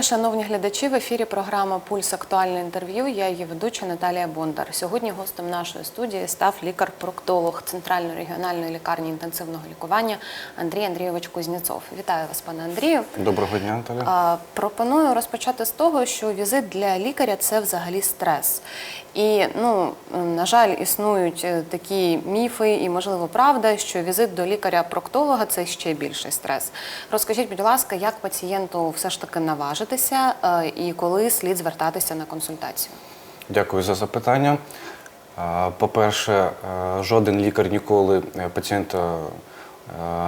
Вітання, шановні глядачі. В ефірі програма Пульс актуальне інтерв'ю. Я її ведуча Наталія Бондар. Сьогодні гостем нашої студії став лікар-проктолог Центральної регіональної лікарні інтенсивного лікування Андрій Андрійович Кузнєцов. Вітаю вас, пане Андрію. Доброго дня, Наталія. Пропоную розпочати з того, що візит для лікаря це взагалі стрес. І ну на жаль, існують е, такі міфи, і можливо правда, що візит до лікаря-проктолога це ще більший стрес. Розкажіть, будь ласка, як пацієнту все ж таки наважитися е, і коли слід звертатися на консультацію? Дякую за запитання. По-перше, е, жоден лікар ніколи пацієнта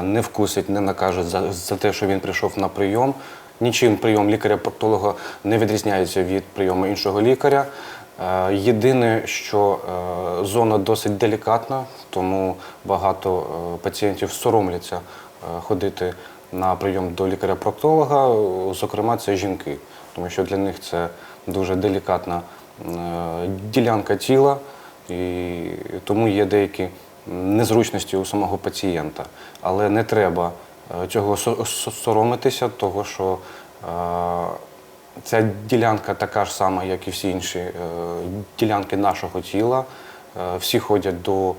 не вкусить, не накаже за те, що він прийшов на прийом. Нічим прийом лікаря-проктолога не відрізняється від прийому іншого лікаря. Е, Єдине, що е, зона досить делікатна, тому багато е, пацієнтів соромляться ходити на прийом до лікаря-проктолога, зокрема, це жінки, тому що для них це дуже делікатна ділянка тіла, і тому є деякі незручності у самого пацієнта. Але не треба цього со- со- соромитися, того що ця ділянка така ж сама, як і всі інші е, ділянки нашого тіла. Е, Всі ходять до е,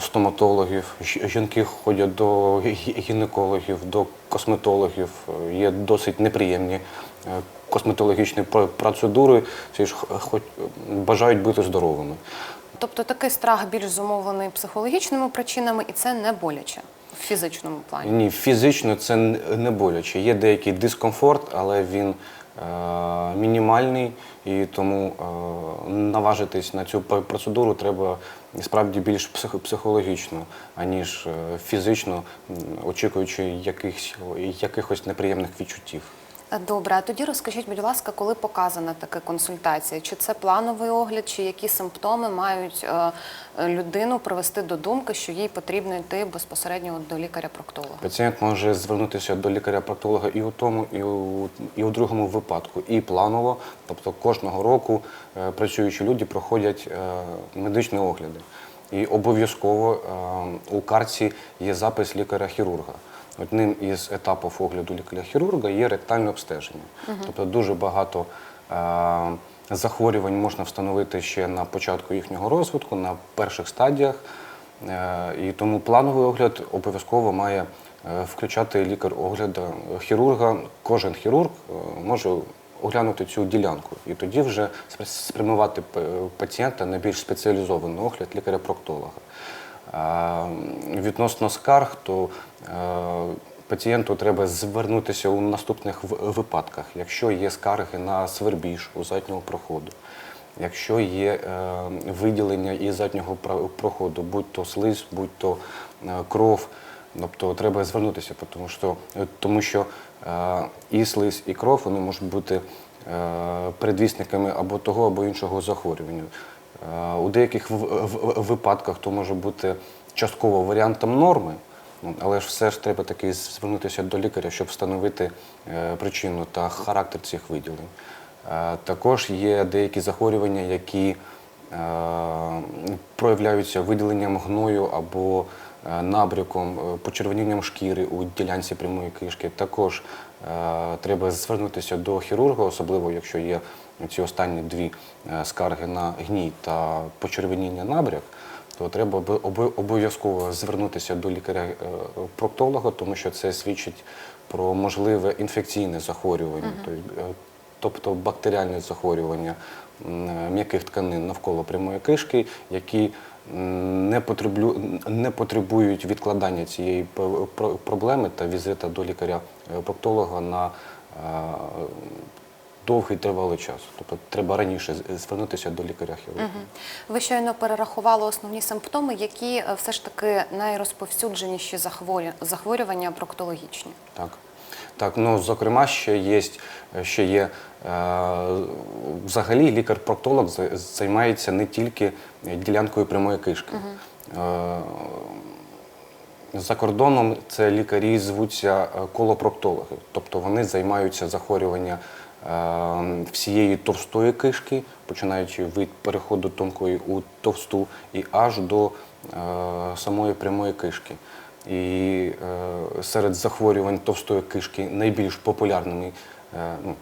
стоматологів, жінки ходять до гінекологів, до косметологів. Є досить неприємні косметологічні пр- процедури, всі ж хоч бажають бути здоровими. Тобто такий страх більш зумовлений психологічними причинами, і це не боляче в фізичному плані. Ні, фізично це не боляче. Є деякий дискомфорт, але він мінімальний, і тому е, наважитись на цю пр- процедуру треба справді більш псих- психологічно, аніж е, фізично, очікуючи якихось, якихось неприємних відчуттів. Добре, а тоді розкажіть, будь ласка, коли показана така консультація? Чи це плановий огляд, чи які симптоми мають е, людину привести до думки, що їй потрібно йти безпосередньо до лікаря-проктолога? Пацієнт може звернутися до лікаря-проктолога і у тому, і у, і у другому випадку, і планово. Тобто кожного року е, працюючі люди проходять е, медичні огляди. І обов'язково у карці є запис лікаря-хірурга. Одним із етапів огляду лікаря-хірурга є ректальне обстеження. Тобто дуже багато е, захворювань можна встановити ще на початку їхнього розвитку, на перших стадіях. Е, І тому плановий огляд обов'язково має е, включати лікар огляду хірурга. Кожен хірург е, може оглянути цю ділянку і тоді вже спрямувати пацієнта на більш спеціалізований огляд лікаря-проктолога. Відносно скарг, то е, пацієнту треба звернутися у наступних випадках, якщо є скарги на свербіж у заднього проходу. Якщо є е, виділення із заднього проходу, будь то слиз, будь то е, кров, тобто треба звернутися, тому що, тому що і слиз, і кров вони можуть бути предвісниками або того, або іншого захворювання. У деяких випадках то може бути частково варіантом норми, ну, але ж все ж треба таки звернутися до лікаря, щоб встановити е, причину та характер цих виділень. Е, Також є деякі захворювання, які е, проявляються виділенням гною або набряком, е, почервонінням шкіри у ділянці прямої кишки. Також треба звернутися до хірурга, особливо якщо є ці останні дві е, скарги на гній та почервоніння набряк. То треба обов'язково звернутися до лікаря-проктолога, тому що це свідчить про можливе інфекційне захворювання, тобто, е, тобто бактеріальне захворювання м'яких тканин навколо прямої кишки, які не, потребують відкладання цієї проблеми та візита до лікаря-проктолога на е, довгий тривалий час. Тобто треба раніше звернутися до лікаря-хірурга. Ви щойно перерахували основні симптоми, які е, все ж таки найрозповсюдженіші захворювання проктологічні. Так. Так, ну зокрема, ще є, ще є е, взагалі лікар-проктолог займається не тільки ділянкою прямої кишки. Е, за кордоном це лікарі звуться е, колопроктологи, тобто вони займаються захворювання е, всієї товстої кишки, починаючи від переходу тонкої у товсту і аж до е, самої прямої кишки. І е, серед захворювань товстої кишки найбільш популярними е, ну,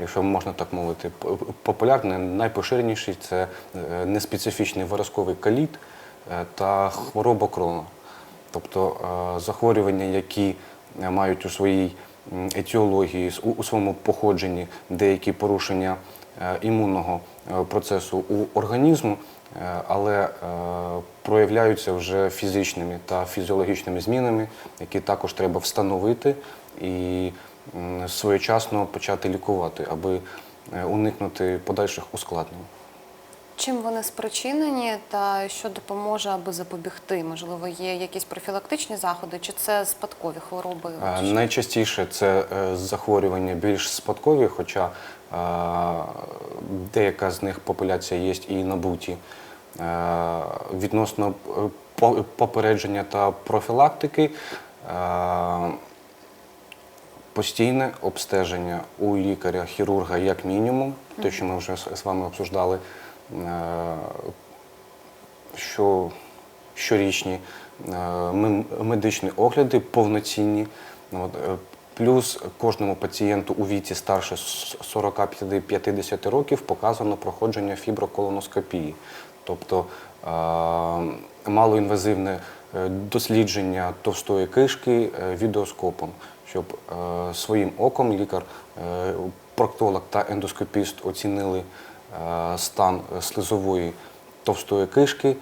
якщо можна так мовити, п- популярний, найпоширеніший це неспецифічний виразковий каліт та хвороба крона. Тобто захворювання, які мають у своїй етіології, у, своєму походженні деякі порушення е, імунного е, процесу у організму, е, але проявляються вже фізичними та фізіологічними змінами, які також треба встановити і своєчасно почати лікувати, аби уникнути подальших ускладнень. Чим вони спричинені та що допоможе, аби запобігти? Можливо, є якісь профілактичні заходи, чи це спадкові хвороби? Е, Найчастіше це е, захворювання більш спадкові, хоча е, деяка з них популяція є і набуті. Е, Відносно попередження та профілактики. е, Постійне обстеження у лікаря-хірурга як мінімум, те, що ми вже з вами обсуждали, що щорічні е, медичні огляди повноцінні. Е, Плюс кожному пацієнту у віці старше с- 45-50 років показано проходження фіброколоноскопії, тобто е, малоінвазивне е, дослідження товстої кишки е, відеоскопом, щоб е, своїм оком лікар, е, проктолог та ендоскопіст оцінили е, стан е, слизової товстої кишки,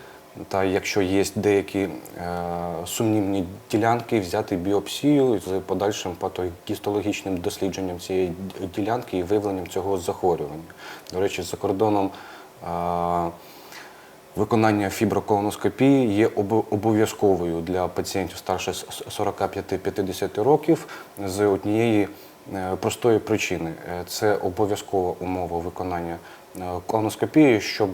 та якщо є деякі е, сумнівні ділянки, взяти біопсію з подальшим патогістологічним дослідженням цієї ділянки і виявленням цього захворювання. До речі, за кордоном е, виконання фіброколоноскопії є обов'язковою для пацієнтів старше 45-50 років з однієї простої причини. Це обов'язкова умова виконання колоноскопії, щоб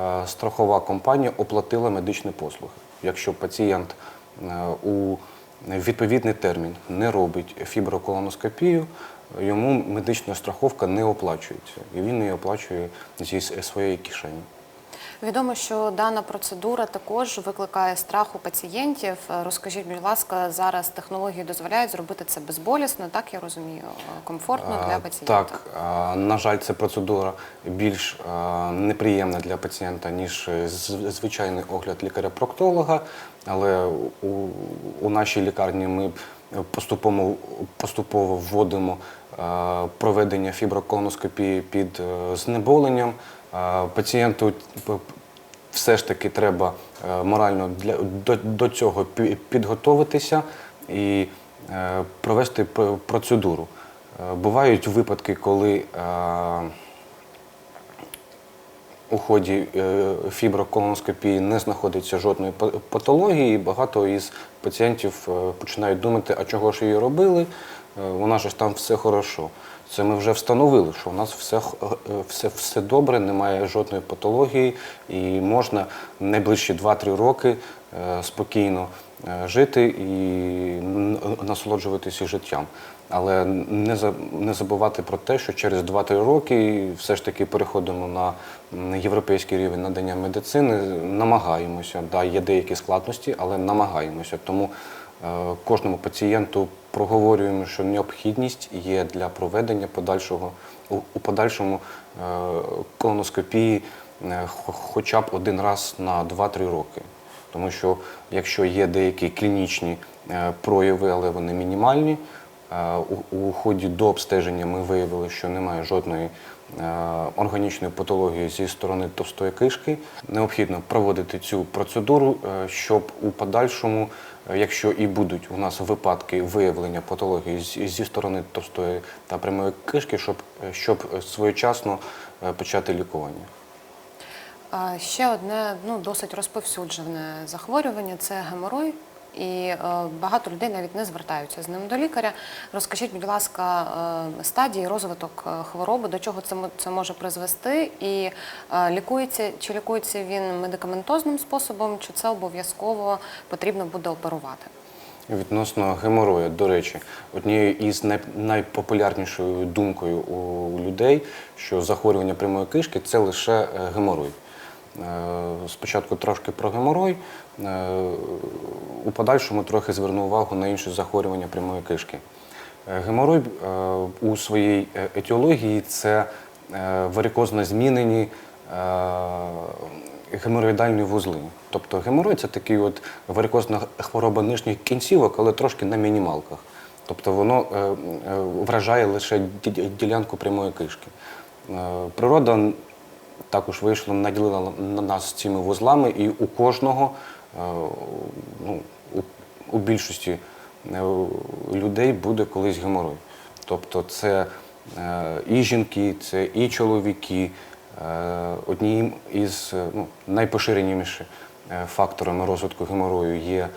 е, страхова компанія оплатила медичні послуги. Якщо пацієнт е, у відповідний термін не робить фіброколоноскопію, йому медична страховка не оплачується, і він її оплачує зі своєї кишені. Відомо, що дана процедура також викликає страх у пацієнтів. Розкажіть, будь ласка, зараз технології дозволяють зробити це безболісно, так я розумію, комфортно для пацієнта. Так, на жаль, ця процедура більш неприємна для пацієнта, ніж звичайний огляд лікаря-проктолога. Але у, у нашій лікарні ми поступово, поступово вводимо проведення фіброколоноскопії під е, знеболенням. Пацієнту все ж таки треба е, морально для, до, до цього підготовитися і е, провести процедуру. Е, Бувають випадки, коли у ході фіброколоноскопії не знаходиться жодної патології, і багато із пацієнтів починають думати, а чого ж її робили, у ж там все хорошо. Це ми вже встановили, що у нас все, е, все, все добре, немає жодної патології, і можна найближчі 2-3 роки е, спокійно е, жити і насолоджуватися життям. Але не, за- не забувати про те, що через 2-3 роки все ж таки переходимо на європейський рівень надання медицини, намагаємося. Да, є деякі складності, але намагаємося. Тому е, кожному пацієнту проговорюємо, що необхідність є для проведення подальшого у, подальшому е, колоноскопії е, хоча б один раз на 2-3 роки. Тому що якщо є деякі клінічні е, прояви, але вони мінімальні, е, у, у ході до обстеження ми виявили, що немає жодної органічної патології зі сторони товстої кишки. Необхідно проводити цю процедуру, е, щоб у подальшому, е, якщо і будуть у нас випадки виявлення патології зі сторони товстої та прямої кишки, щоб, е, щоб своєчасно почати лікування. Ще одне ну, досить розповсюджене захворювання це геморой. І е, багато людей навіть не звертаються з ним до лікаря. Розкажіть, будь ласка, е, стадії розвиток е, хвороби, до чого це, може призвести, і лікується чи лікується він медикаментозним способом, чи це обов'язково потрібно буде оперувати? Відносно геморою, до речі, однією із найпопулярнішою думкою у людей, що захворювання прямої кишки це лише геморой. Е, Спочатку трошки про геморой, е, у подальшому трохи зверну увагу на інші захворювання прямої кишки. Е, Геморой у своїй етіології це варикозно змінені геморроїдальні вузли. Тобто геморой це такий от варикозна хвороба нижніх кінцівок, але трошки на мінімалках. Тобто воно вражає лише ділянку прямої кишки. Природа також вийшла, наділила на нас цими вузлами, і у кожного, е, ну, у, більшості е, людей буде колись геморой. Тобто це е, і жінки, це і чоловіки. Однією із ну, найпоширеніших факторами розвитку геморою є,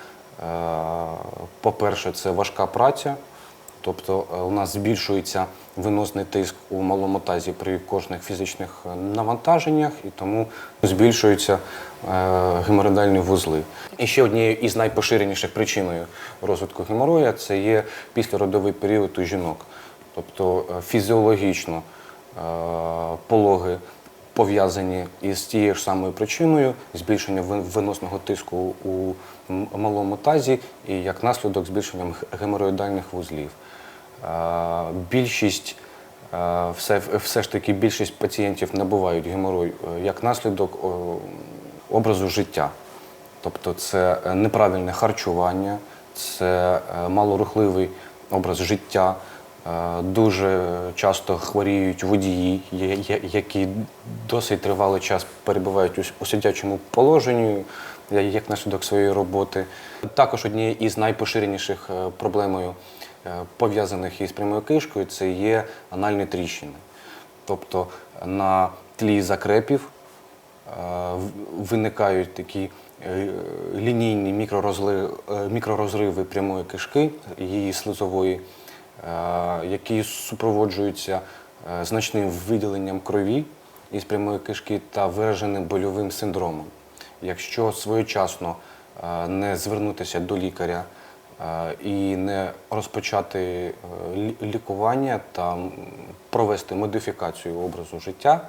по-перше, це важка праця. Тобто у нас збільшується виносний тиск у малому тазі при кожних фізичних е, навантаженнях, і тому збільшуються е, геморроїдальні вузли. І ще однією із найпоширеніших причиною розвитку геморроя це є післяродовий період у жінок. Тобто е, фізіологічно пологи пов'язані із тією ж самою причиною збільшення виносного тиску у малому тазі і як наслідок збільшенням геморроїдальних вузлів. Більшість, все, все ж таки більшість пацієнтів набувають геморой е, як наслідок образу життя. Тобто це е, неправильне харчування, це е, малорухливий образ життя. Дуже часто хворіють водії, які досить тривалий час перебувають у сидячому положенні, як наслідок своєї роботи. Також однією із найпоширеніших проблемою, пов'язаних із прямою кишкою, це є анальні тріщини. Тобто на тлі закрепів е, виникають такі е, лінійні е, мікророзриви прямої кишки, її слизової, е, які супроводжуються е, значним виділенням крові із прямої кишки та вираженим больовим синдромом. Якщо своєчасно е, не звернутися до лікаря е, і не розпочати е, лікування та провести модифікацію образу життя,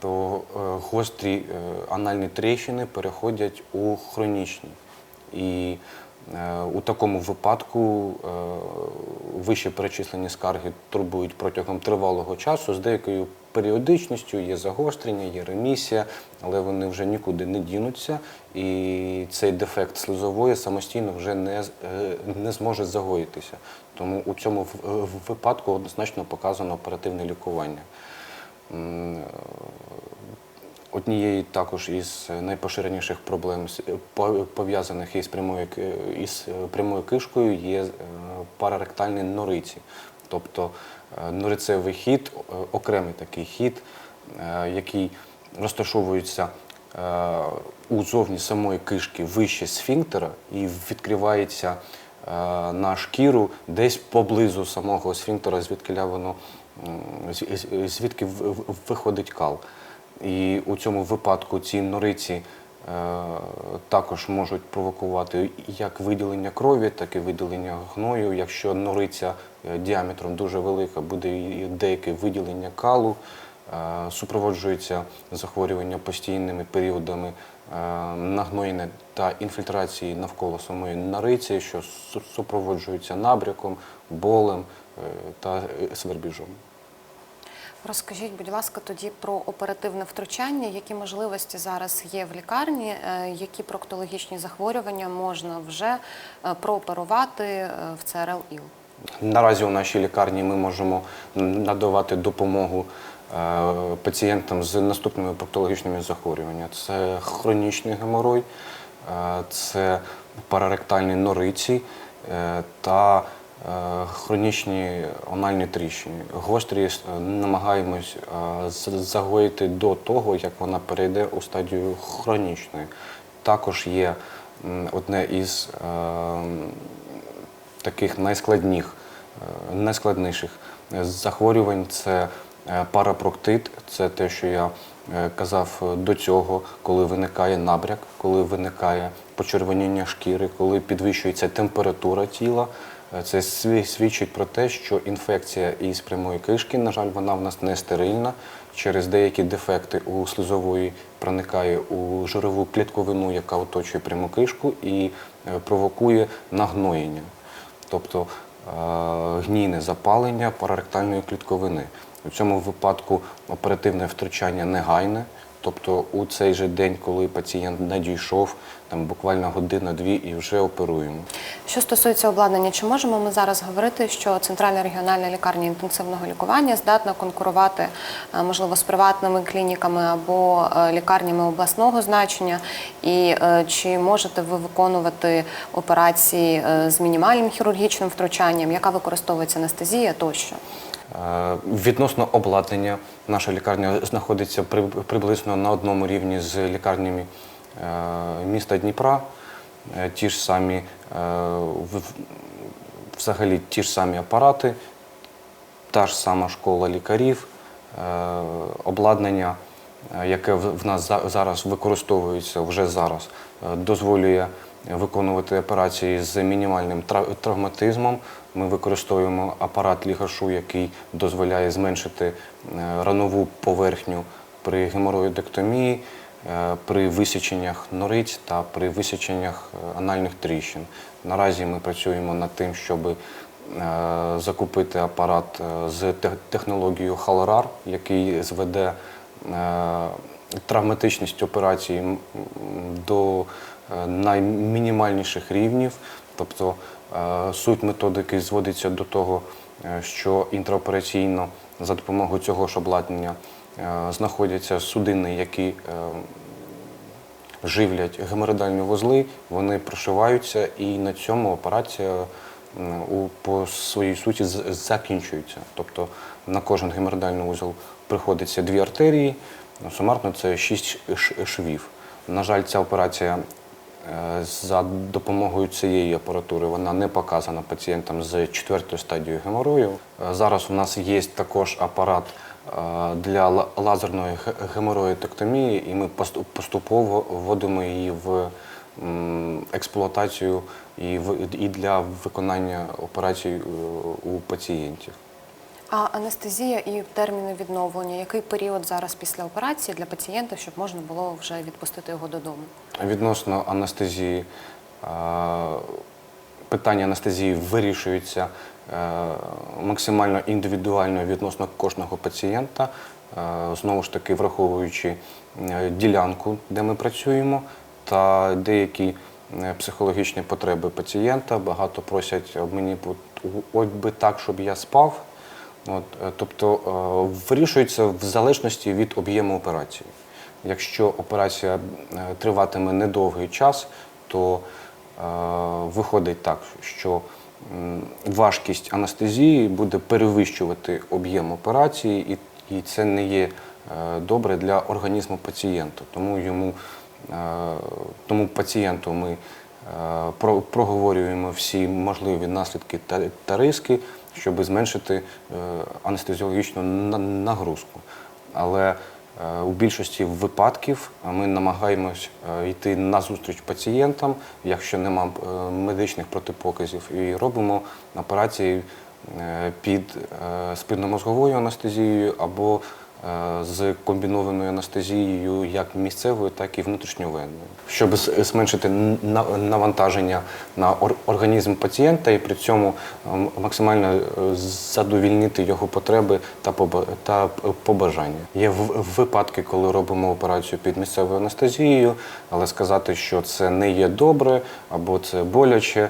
то е, гострі е, анальні тріщини переходять у хронічні. І е, у такому випадку е, вище перечислені скарги турбують протягом тривалого часу з деякою періодичністю, є загострення, є ремісія, але вони вже нікуди не дінуться, і цей дефект слизової самостійно вже не, е, не зможе загоїтися. Тому у цьому в- випадку однозначно показано оперативне лікування. Однією також із найпоширеніших проблем пов'язаних із прямою, із е, прямою кишкою є е, параректальні нориці. Тобто е, норицевий хід, е, окремий такий хід, е, який розташовується у зовні самої кишки вище сфінктера і відкривається на шкіру десь поблизу самого сфінктера, звідки воно звідки виходить кал. І у цьому випадку ці нориці також можуть провокувати як виділення крові, так і виділення гною. Якщо нориця е, діаметром дуже велика, буде і деяке виділення калу, е, супроводжується захворювання постійними періодами е, нагноєння та інфільтрації навколо самої нариці, що су- супроводжується набряком, болем е, та е, свербіжом. Розкажіть, будь ласка, тоді про оперативне втручання, які можливості зараз є в лікарні, е, які проктологічні захворювання можна вже е, прооперувати е, в ЦРЛ ІЛ? Наразі у нашій лікарні ми можемо надавати допомогу пацієнтам з наступними проктологічними захворюваннями. Це хронічний геморой, це параректальні нориці та хронічні анальні тріщини. Гострі е, намагаємось е, загоїти до того, як вона перейде у стадію хронічної. Також є одне із е, таких е, найскладніших е, захворювань це е, парапроктит. Це те, що я е, казав е, до цього, коли виникає набряк, коли виникає почервоніння шкіри, коли підвищується температура тіла. Е, Це свідчить про те, що інфекція із прямої кишки, на жаль, вона в нас не стерильна. Через деякі дефекти у слизової проникає у жирову клітковину, яка оточує пряму кишку, і е, провокує нагноєння. Тобто гнійне запалення параректальної клітковини. У цьому випадку оперативне втручання негайне. Тобто у цей же день, коли пацієнт надійшов, там буквально година-дві і вже оперуємо. Що стосується обладнання, чи можемо ми зараз говорити, що центральна регіональна лікарня інтенсивного лікування здатна конкурувати, е, можливо, з приватними клініками або е, лікарнями обласного значення? І е, чи можете ви виконувати операції з мінімальним хірургічним втручанням, яка використовується анестезія тощо? Е, Відносно обладнання, наша лікарня знаходиться при- приблизно на одному рівні з лікарнями е, міста Дніпра. Е, Ті ж самі, взагалі ті ж самі апарати, та ж сама школа лікарів, обладнання, яке в нас за- зараз використовується вже зараз, дозволює виконувати операції з мінімальним травматизмом. Ми використовуємо апарат лігашу, який дозволяє зменшити е, ранову поверхню при геморроїдектомії, е, при висіченнях нориць та при висіченнях е, анальних тріщин. Наразі ми працюємо над тим, щоб закупити апарат з технологією Халорар, який зведе травматичність операції до наймінімальніших рівнів. Тобто е, суть методики зводиться до того, е, що інтраопераційно за допомогою цього ж обладнання е, знаходяться судини, які е, живлять геморроїдальні вузли, вони прошиваються, і на цьому операція по своїй суті закінчується. Тобто на кожен геморроїдальний вузол приходиться дві артерії, сумарно це шість швів. На жаль, ця операція е, за допомогою цієї апаратури вона не показана пацієнтам з четвертою стадією геморою. Е, Зараз у нас є також апарат е, для лазерної ге- і ми поступово вводимо її в експлуатацію і для виконання операцій е, у пацієнтів. А анестезія і терміни відновлення, який період зараз після операції для пацієнта, щоб можна було вже відпустити його додому? Відносно анестезії, питання анестезії вирішується е, максимально індивідуально відносно кожного пацієнта, е, знову ж таки враховуючи е, ділянку, де ми працюємо, та деякі психологічні потреби пацієнта. Багато просять мені от би так, щоб я спав. От, е, тобто е, вирішується в залежності від об'єму операції. Якщо операція е, триватиме недовгий час, то виходить так, що важкість анестезії буде перевищувати об'єм операції, і, це не є добре для організму пацієнта. Тому йому тому пацієнту ми проговорюємо всі можливі наслідки та риски, щоб зменшити е, анестезіологічну нагрузку. Але е, у більшості випадків ми намагаємось е, йти на зустріч пацієнтам, якщо нема медичних протипоказів, і робимо операції під спинномозговою анестезією або з комбінованою анестезією як місцевою, так і внутрішньовенною, щоб зменшити навантаження на організм пацієнта і при цьому максимально е, задовільнити його потреби та побажання. Є випадки, коли робимо операцію під місцевою анестезією, але сказати, що це не є добре або це боляче, е,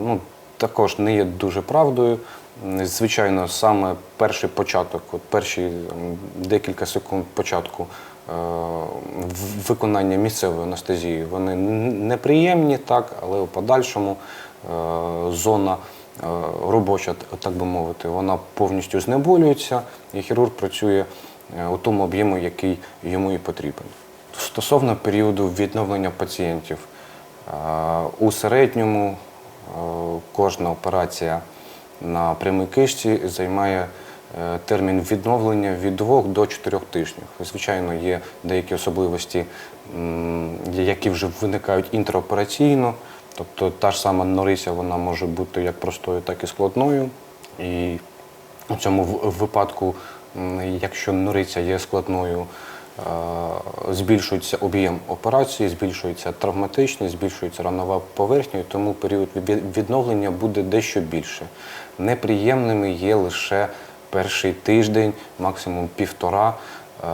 ну також не є дуже правдою. Звичайно, саме перший початок, от перші м, декілька секунд початку е, виконання місцевої анестезії, вони неприємні, так, але у подальшому е, зона е, робоча, так би мовити, вона повністю знеболюється, і хірург працює у тому об'єму, який йому і потрібен. Стосовно періоду відновлення пацієнтів, у середньому кожна операція на прямій кишці займає е, термін відновлення від 2 до 4 тижнів. Звичайно, є деякі особливості, які вже виникають інтраопераційно. Тобто та ж сама норися вона може бути як простою, так і складною. І у цьому випадку, якщо нориця є складною, збільшується об'єм операції, збільшується травматичність, збільшується ранова поверхня, і тому період відновлення буде дещо більше. Неприємними є лише перший тиждень, максимум півтора е,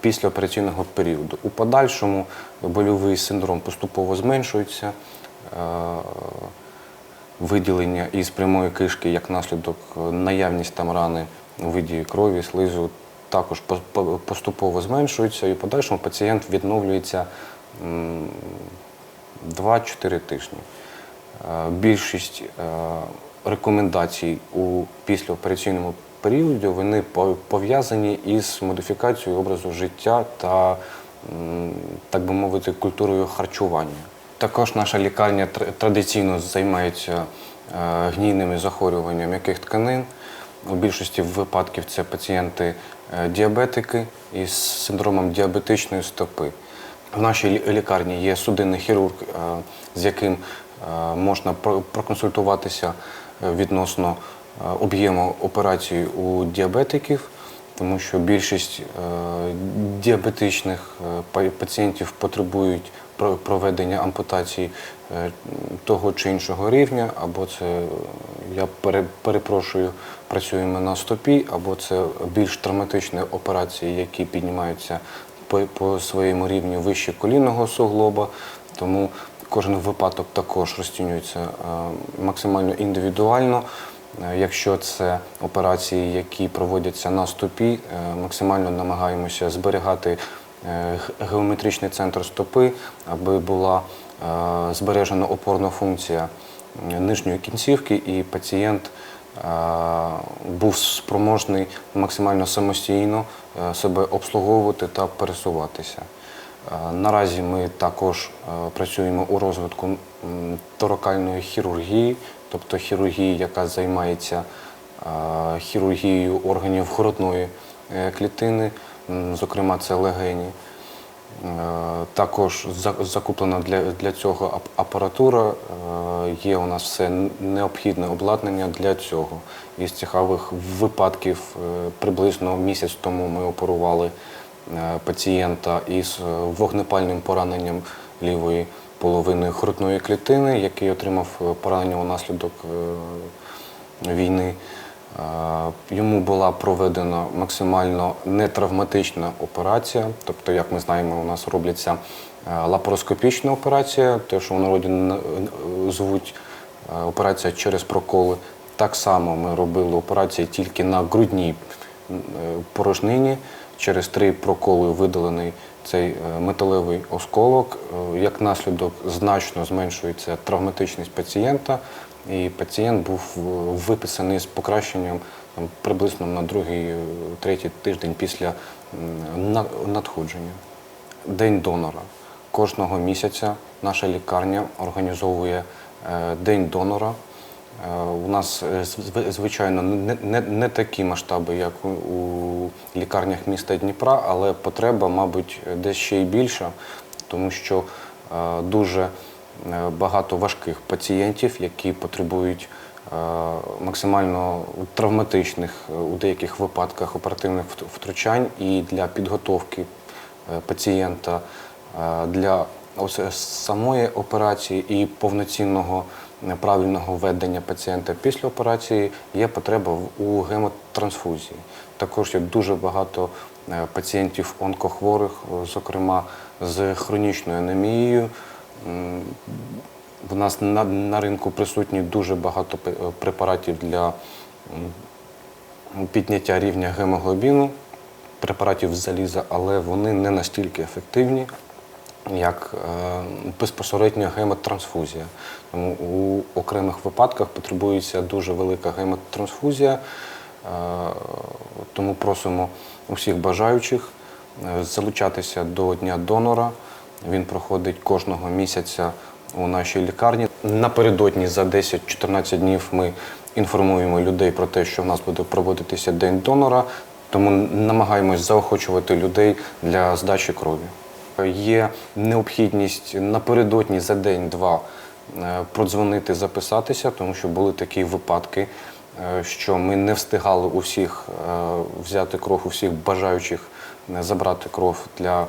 після операційного періоду. У подальшому больовий синдром поступово зменшується. е, Виділення із прямої кишки як наслідок е, наявність там рани у виді крові, слизу також по- по- поступово зменшується, і в подальшому пацієнт відновлюється 2-4 тижні. Е, Більшість е, рекомендацій у післяопераційному періоді вони пов'язані із модифікацією образу життя та, так би мовити, культурою харчування. Також наша лікарня традиційно займається е, гнійними захворюваннями м'яких тканин. У більшості випадків це пацієнти е, діабетики із синдромом діабетичної стопи. В нашій лікарні є судинний хірург, е, з яким е, можна проконсультуватися відносно об'єму операцій у діабетиків, тому що більшість діабетичних пацієнтів потребують проведення ампутації е, того чи іншого рівня, або це я пере- перепрошую, працюємо на стопі, або це більш травматичні операції, які піднімаються по, своєму рівню вище колінного суглоба. Тому кожен випадок також розцінюється е, максимально індивідуально. Е, Якщо це операції, які проводяться на стопі, максимально намагаємося зберігати геометричний центр стопи, аби була е, збережена опорна функція е, нижньої кінцівки, і пацієнт е, був спроможний максимально самостійно е, себе обслуговувати та пересуватися. Е, Наразі ми також е, працюємо у розвитку торакальної хірургії, тобто хірургії, яка займається е, хірургією органів грудної е, клітини, зокрема це легені. Е, Також закуплена для, для цього апаратура. Е, Є у нас все необхідне обладнання для цього. Із цікавих випадків е, приблизно місяць тому ми оперували пацієнта із вогнепальним пораненням лівої половини грудної клітини, який отримав поранення унаслідок війни. Йому була проведена максимально нетравматична операція. Тобто, як ми знаємо, у нас робляться е, лапароскопічна операція, те, що в народі е, звуть е, операція через проколи. Так само ми робили операції тільки на грудній порожнині. Через три проколи видалений цей металевий осколок. Як наслідок значно зменшується травматичність пацієнта, і пацієнт був е, виписаний з покращенням там, приблизно на другий, е, тиждень після надходження. День донора. Кожного місяця наша лікарня організовує е, День донора. У нас, звичайно, не, не, такі масштаби, як у, лікарнях міста Дніпра, але потреба, мабуть, десь ще й більша, тому що дуже багато важких пацієнтів, які потребують е, максимально травматичних е, у деяких випадках оперативних втручань і для підготовки е, пацієнта е, для самої операції і повноцінного е, правильного ведення пацієнта після операції є потреба у гемотрансфузії. Також є дуже багато е, пацієнтів онкохворих, е, зокрема з хронічною анемією. В нас на, на ринку присутні дуже багато е, препаратів для підняття рівня гемоглобіну, препаратів з заліза, але вони не настільки ефективні, як е, безпосередня гемотрансфузія. Тому у окремих випадках потребується дуже велика гемотрансфузія, е, тому просимо усіх бажаючих е, залучатися до Дня донора. Він проходить кожного місяця у нашій лікарні. Напередодні за 10-14 днів ми інформуємо людей про те, що в нас буде проводитися День донора, тому намагаємось заохочувати людей для здачі крові. Є необхідність напередодні за день-два е, продзвонити, записатися, тому що були такі випадки, е, що ми не встигали усіх е, взяти кров у всіх бажаючих забрати кров для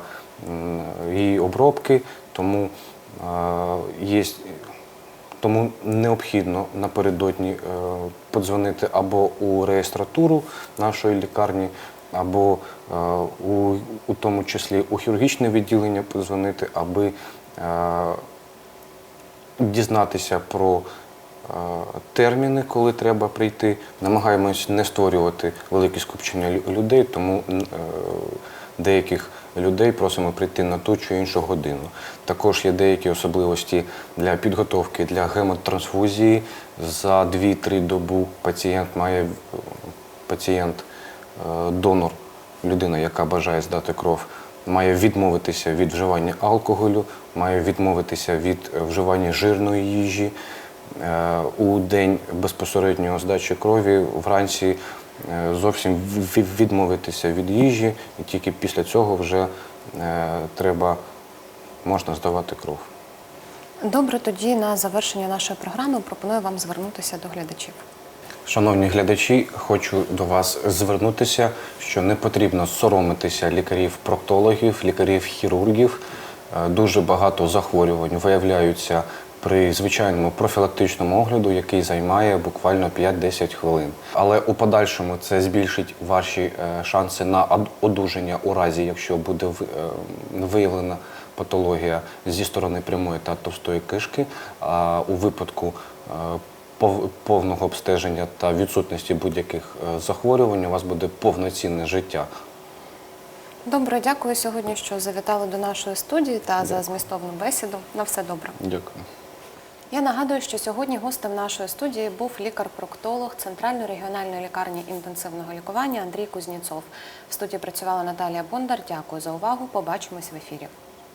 її обробки, тому е, є тому необхідно напередодні е, подзвонити або у реєстратуру нашої лікарні, або е, у, у тому числі у хірургічне відділення подзвонити, аби дізнатися про терміни, коли треба прийти. Намагаємось не створювати великі скупчення людей, тому деяких людей просимо прийти на ту чи іншу годину. Також є деякі особливості для підготовки для гемотрансфузії. За 2-3 добу пацієнт має пацієнт, е, донор, людина, яка бажає здати кров, має відмовитися від вживання алкоголю, має відмовитися від е, вживання жирної їжі. Е, У день безпосередньої здачі крові вранці зовсім в- в- відмовитися від їжі, і тільки після цього вже е, треба можна здавати кров. Добре, тоді на завершення нашої програми пропоную вам звернутися до глядачів. Шановні глядачі, хочу до вас звернутися, що не потрібно соромитися лікарів-проктологів, лікарів-хірургів. Е, Дуже багато захворювань виявляються при звичайному профілактичному огляду, який займає буквально 5-10 хвилин. Але у подальшому це збільшить ваші е, шанси на одужання у разі, якщо буде е, виявлена патологія зі сторони прямої та товстої кишки. А у випадку е, повного обстеження та відсутності будь-яких захворювань у вас буде повноцінне життя. Добре, дякую сьогодні, що завітали до нашої студії та за змістовну бесіду. На все добре. Дякую. Я нагадую, що сьогодні гостем нашої студії був лікар-проктолог Центральної регіональної лікарні інтенсивного лікування Андрій Кузніцов. В студії працювала Наталія Бондар. Дякую за увагу. Побачимось в ефірі.